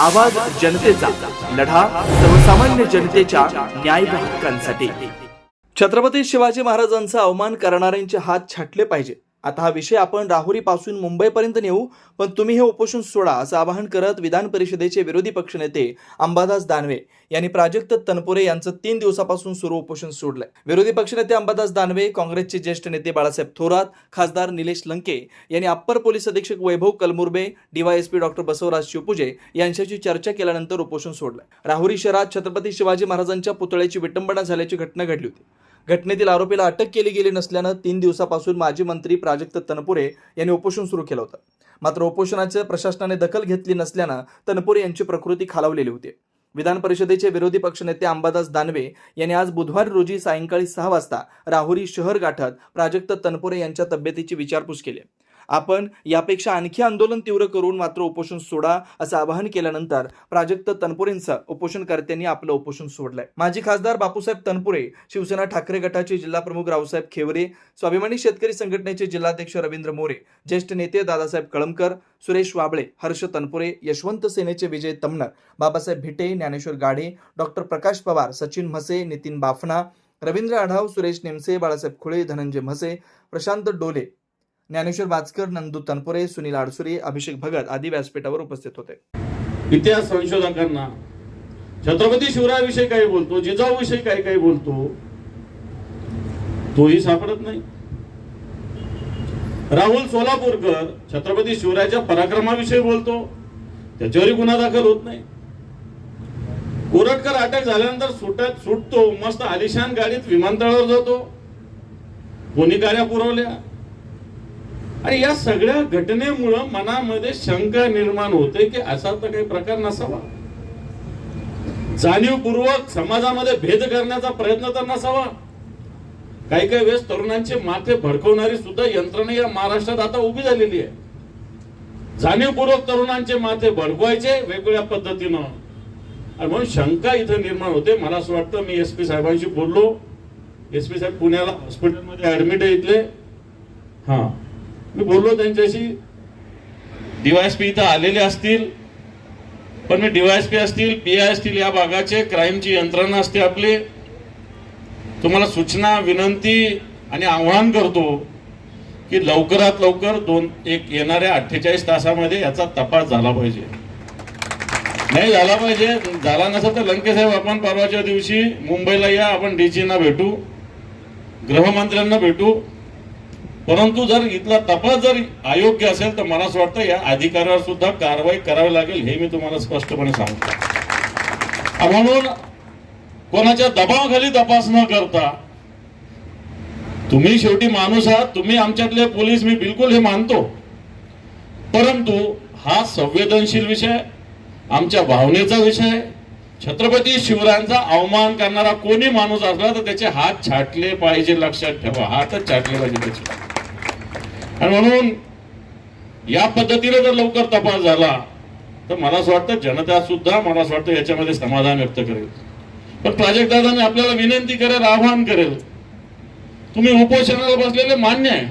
आवाज जनतेचा लढा सर्वसामान्य जनतेच्या न्याय हक्कांसाठी. छत्रपती शिवाजी महाराजांचा अवमान करणाऱ्यांचे हात छाटले पाहिजे. आता हा विषय आपण राहुरी पासून मुंबईपर्यंत नेऊ पण तुम्ही हे उपोषण सोडा असं आवाहन करत विधान परिषदेचे विरोधी पक्षनेते अंबादास दानवे यांनी प्राजक्त तनपुरे यांचं तीन दिवसापासून सुरू उपोषण सोडलंय. विरोधी पक्षनेते अंबादास दानवे काँग्रेसचे ज्येष्ठ नेते बाळासाहेब थोरात खासदार निलेश लंके यांनी अप्पर पोलीस अधीक्षक वैभव कलमुर्बे डीवायएसपी डॉक्टर बसवराज शिवपुजे यांच्याशी चर्चा केल्यानंतर उपोषण सोडलंय. राहुरी शहरात छत्रपती शिवाजी महाराजांच्या पुतळ्याची विटंबना झाल्याची घटना घडली होती. घटनेतील आरोपीला अटक केली गेली नसल्यानं तीन दिवसापासून माजी मंत्री प्राजक्त तनपुरे यांनी उपोषण सुरू केलं होतं. मात्र उपोषणाचं प्रशासनाने दखल घेतली नसल्यानं तनपुरे यांची प्रकृती खालावलेली होती. विधान परिषदेचे विरोधी पक्षनेते अंबादास दानवे यांनी आज बुधवारी रोजी सायंकाळी सहा वाजता राहुरी शहर गाठत प्राजक्त तनपुरे यांच्या तब्येतीची विचारपूस केली. आपण यापेक्षा आणखी आंदोलन तीव्र करून मात्र उपोषण सोडा असं आवाहन केल्यानंतर प्राजक्त तनपुरेंचं उपोषणकर्त्यांनी आपलं उपोषण सोडलंय. माजी खासदार बापूसाहेब तनपुरे शिवसेना ठाकरे गटाचे जिल्हा प्रमुख रावसाहेब खेवरे स्वाभिमानी शेतकरी संघटनेचे जिल्हाध्यक्ष रवींद्र मोरे ज्येष्ठ नेते दादासाहेब कळमकर सुरेश वाबळे हर्ष तनपुरे यशवंत सेनेचे विजय तमनर बाबासाहेब भिटे ज्ञानेश्वर गाडे डॉक्टर प्रकाश पवार सचिन म्हसे नितीन बाफना रवींद्र आढाव सुरेश नेमसे बाळासाहेब खुळे धनंजय म्हसे प्रशांत डोले ज्ञानेश्वर बाचकर नंदू तनपुरे सुनील आडसुरे अभिषेक भगत आदी व्यासपीठावर उपस्थित होते. इतिहास संशोधकांना छत्रपती शिवरायाविषयी काही बोलतो जिजाऊविषयी काही काही बोलतो तोही सापडत नाही. राहुल सोलापूरकर छत्रपती शिवरायाच्या पराक्रमाविषयी बोलतो त्याच्यावरही गुन्हा दाखल होत नाही. कोरटकर अटक झाल्यानंतर सुटत सुटतो मस्त आलिशान गाडीत विमानतळावर जातो. कोणी गाड्या पुरवल्या? आणि या सगळ्या घटनेमुळं मनामध्ये शंका निर्माण होते की असा तर काही प्रकार नसावा. जाणीवपूर्वक समाजामध्ये भेद करण्याचा प्रयत्न तर नसावा. काही काही वेळेस तरुणांचे माथे भडकवणारी सुद्धा यंत्रणा या महाराष्ट्रात आता उभी झालेली आहे. जाणीवपूर्वक तरुणांचे माथे भडकवायचे वेगवेगळ्या पद्धतीनं. आणि म्हणून शंका इथं निर्माण होते. मला असं वाटतं मी एस पी साहेबांशी बोललो. एस पी साहेब पुण्याला हॉस्पिटलमध्ये ऍडमिट आहे इथले. हा. मी बोललो त्यांच्याशी डीवायएसपी इथं आलेले असतील पण मी डीवायएसपी असतील पी आय असतील या भागाचे क्राईमची यंत्रणा असते आपली. तुम्हाला सूचना विनंती आणि आव्हान करतो की लवकरात लवकर दोन एक येणाऱ्या अठ्ठेचाळीस तासामध्ये याचा तपास झाला पाहिजे. नाही झाला पाहिजे झाला नसेल तर लंकेसाहेब आपण परवाच्या दिवशी मुंबईला या आपण डीजीना भेटू गृहमंत्र्यांना भेटू. परंतु जर इथला तपास जर अयोग्य असेल तर मला असं वाटतं या अधिकाऱ्यावर सुद्धा कारवाई करावी लागेल हे मी तुम्हाला स्पष्टपणे सांगतो. म्हणून कोणाच्या दबावाखाली तपास न करता तुम्ही शेवटी माणूस आहात तुम्ही आमच्यातले पोलीस मी बिलकुल हे मानतो. परंतु हा संवेदनशील विषय आमच्या भावनेचा विषय छत्रपती शिवरायांचा अवमान करणारा कोणी माणूस असला तर त्याचे हात छाटले पाहिजे लक्षात ठेवा. हातच छाटले पाहिजे त्याचे. आणि म्हणून या पद्धतीने जर लवकर तपास झाला तर मला असं वाटतं जनता सुद्धा मला असं वाटतं याच्यामध्ये समाधान व्यक्त करेल. पण प्राजक्त दादाने आपल्याला विनंती करेल आव्हान करेल. तुम्ही उपोषणाला बसलेले मान्य आहे.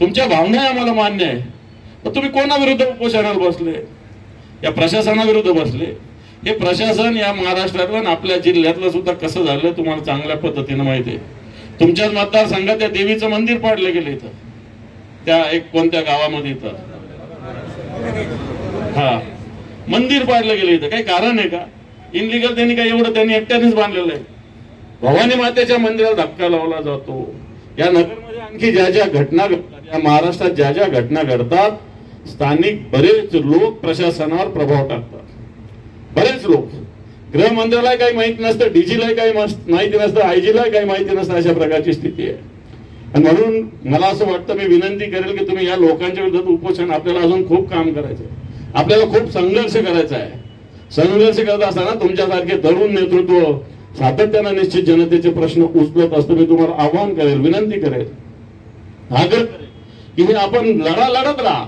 तुमच्या भावना आम्हाला मान्य आहे. पण तुम्ही कोणाविरुद्ध उपोषणाला बसले? या प्रशासनाविरुद्ध बसले? हे प्रशासन या महाराष्ट्रातलं आणि आपल्या जिल्ह्यातलं सुद्धा कसं झालं तुम्हाला चांगल्या पद्धतीनं माहिती आहे. तुमच्याच मतदारसंघात त्या देवीचं मंदिर पाडलं गेलं इथं. त्या एक कोणत्या गावामध्ये इथं? हा. मंदिर पाडलं गेलं इथं. काही कारण आहे का? इनलिगल त्यांनी काही एवढं त्यांनी एकट्यानेच बांधलेलं आहे. भवानी मातेच्या मंदिराला धक्का लावला जातो. या नगरमध्ये आणखी ज्या ज्या घटना घडतात या महाराष्ट्रात ज्या ज्या घटना घडतात स्थानिक बरेच लोक प्रशासनावर प्रभाव टाकतात. बरेच लोक. गृह काही माहिती नसतं डीजीला काही माहिती नसतं आयजीला काही माहिती नसतं अशा प्रकारची स्थिती आहे. म्हणून मला असं वाटतं मी विनंती करेल की तुम्ही या लोकांच्या विरोधात उपोषण आपल्याला अजून खूप काम करायचं आहे आपल्याला खूप संघर्ष करायचा आहे संघर्ष करत असताना तुमच्यासारखे तरुण नेतृत्व सातत्यानं निश्चित जनतेचे प्रश्न उचलत असतो मी तुम्हाला आवाहन करेल विनंती करेल. आग्रह करेल की हे आपण लढा लढत राहा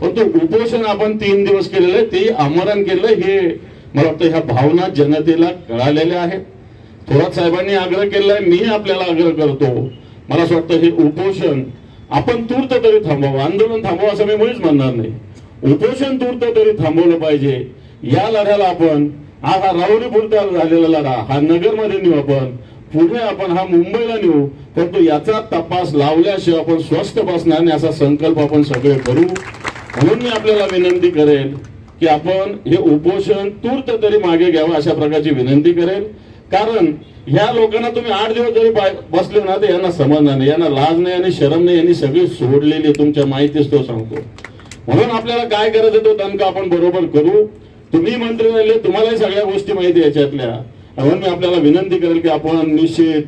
परंतु उपोषण आपण तीन दिवस केलेलं आहे ते आमरण केलं हे मला वाटतं ह्या भावना जनतेला कळालेल्या आहेत. थोरात साहेबांनी आग्रह केलाय मी आपल्याला आग्रह करतो मला असं वाटतं हे उपोषण आपण तूर्त तरी थांबवावं आंदोलन थांबवावं असं मी मुळीच म्हणणार नाही. उपोषण तूर्त तरी थांबवलं पाहिजे. या लढ्याला आपण हा हा राहुरी पुरता झालेला लढा हा नगरमध्ये नेऊ आपण पुढे आपण हा मुंबईला नेऊ परंतु याचा तपास लावल्याशिवाय आपण स्वस्थ बसणार नाही असा संकल्प आपण सगळे करू. म्हणून मी आपल्याला विनंती करेन की आपण हे उपोषण तूर्त तरी मागे घ्यावं अशा प्रकारची विनंती करेल कारण ह्या लोकांना तुम्ही आठ दिवस जरी बसले ना तर यांना समजणार नाही. यांना लाज नाही आणि शरम नाही. यांनी सगळी सोडलेली आहे. तुमच्या माहितीच तो सांगतो. म्हणून आपल्याला काय करायचं तो दणका आपण बरोबर करू? तुम्ही मंत्री राहिले तुम्हालाही सगळ्या गोष्टी माहिती याच्यातल्या. म्हणून मी आपल्याला विनंती करेल की आपण निश्चित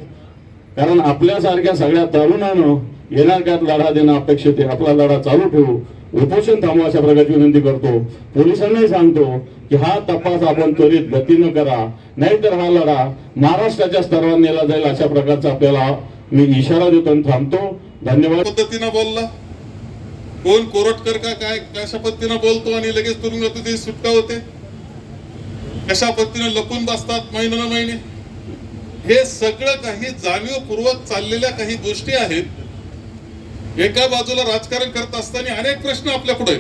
कारण आपल्यासारख्या सगळ्या तरुणानं येणार काळात लढा देणं अपेक्षित आहे? आपला लढा चालू ठेवू. उपोषण थांबू अशा प्रकारची विनंती करतो. पोलिसांनाही सांगतो की हा तपास आपण त्वरित गतीनं करा नाहीतर हा लढा महाराष्ट्राच्या स्तरावर नेला जाईल अशा प्रकारचा आपल्याला मी इशारा देतो आणि थांबतो. धन्यवाद. पद्धतीनं बोलला. कोण कोरटकर का काय कशा पद्धतीनं बोलतो आणि लगेच तुरुंगातून सुटका होते? कशा पद्धतीनं लपून बसतात महिने न महिने? हे सगळं काही जाणीवपूर्वक चाललेल्या काही गोष्टी आहेत. एका बाजूला राजकारण करत असताना अनेक प्रश्न आपल्या पुढे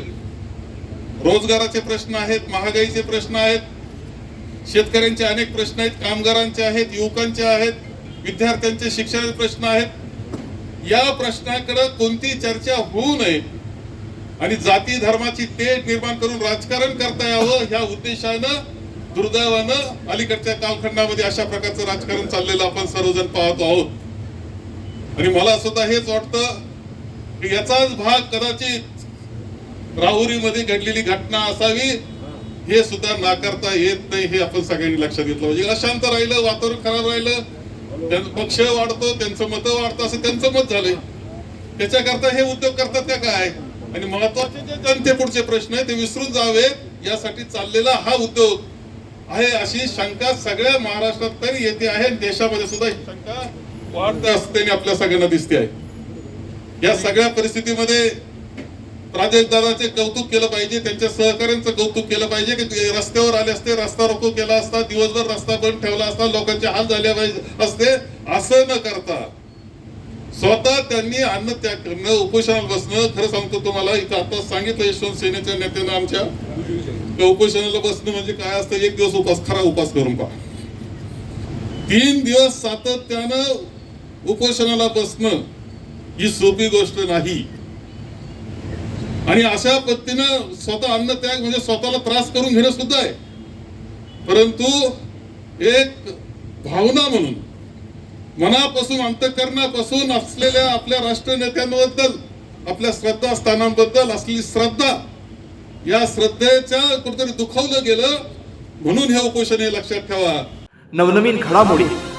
रोजगाराचे प्रश्न आहेत महागाईचे प्रश्न आहेत शेतकऱ्यांचे अनेक प्रश्न आहेत कामगारांचे आहेत युवकांचे आहेत विद्यार्थ्यांचे शिक्षणाचे प्रश्न आहेत. या प्रश्नाकडे कोणती चर्चा होऊ नये आणि जाती धर्माची तेढ निर्माण करून राजकारण करता यावं ह्या उद्देशानं दुर्दैवानं अलीकडच्या कालखंडामध्ये अशा प्रकारचं राजकारण चाललेलं आपण सर्वजण पाहतो आहोत. आणि मला सुद्धा हेच वाटतं याचाच भाग कदाचित राहुरीमध्ये घडलेली घटना असावी हे सुद्धा नाकारता येत नाही हे आपण सगळ्यांनी लक्षात घेतलं पाहिजे. अशांत राहिलं वातावरण खराब राहिलं त्यांचं पक्ष वाढतो त्यांचं मत वाढतं असं त्यांचं मत झालंय. त्याच्याकरता हे उद्योग करतात त्या काय? आणि महत्त्वाचे जे जनतेपुढचे प्रश्न आहे ते विसरून जावेत यासाठी चाललेला हा उद्योग आहे अशी शंका सगळ्या महाराष्ट्रात तरी येते आहे देशामध्ये सुद्धा ही शंका वाढत असताना आपल्या सगळ्यांना दिसते आहे. या सगळ्या परिस्थितीमध्ये राजेशदादाचे कौतुक केलं पाहिजे त्यांच्या सहकार्यांचं कौतुक केलं पाहिजे की रस्त्यावर आले असते रस्ता रोको केला असता दिवसभर रस्ता बंद ठेवला असता लोकांचे हाल झाले पाहिजे असते असं न करता स्वतः त्यांनी अन्न त्याग करणं उपोषणाला बसणं खरं सांगतो तुम्हाला इथं आता सांगितलं यशवंत सेनेच्या नेत्यानं आमच्या उपोषणाला बसणं म्हणजे काय असतं एक दिवस उपास खरा उपास करून पहा. तीन दिवस सातत्यानं उपोषणाला बसणं ही सोपी गोष्ट नाही. आणि अशा पद्धतीनं स्वतः अन्न त्याग म्हणजे स्वतःला त्रास करून घेणं सुद्धा आहे. परंतु एक भावना म्हणून मनापासून अंतकरणापासून असलेल्या आपल्या राष्ट्र नेत्यांबद्दल आपल्या श्रद्धास्थानांबद्दल असलेली श्रद्धा या श्रद्धेच्या कुठेतरी दुखावलं गेलं म्हणून हे उपोषण हे लक्षात ठेवा. नवनवीन घडामोडी.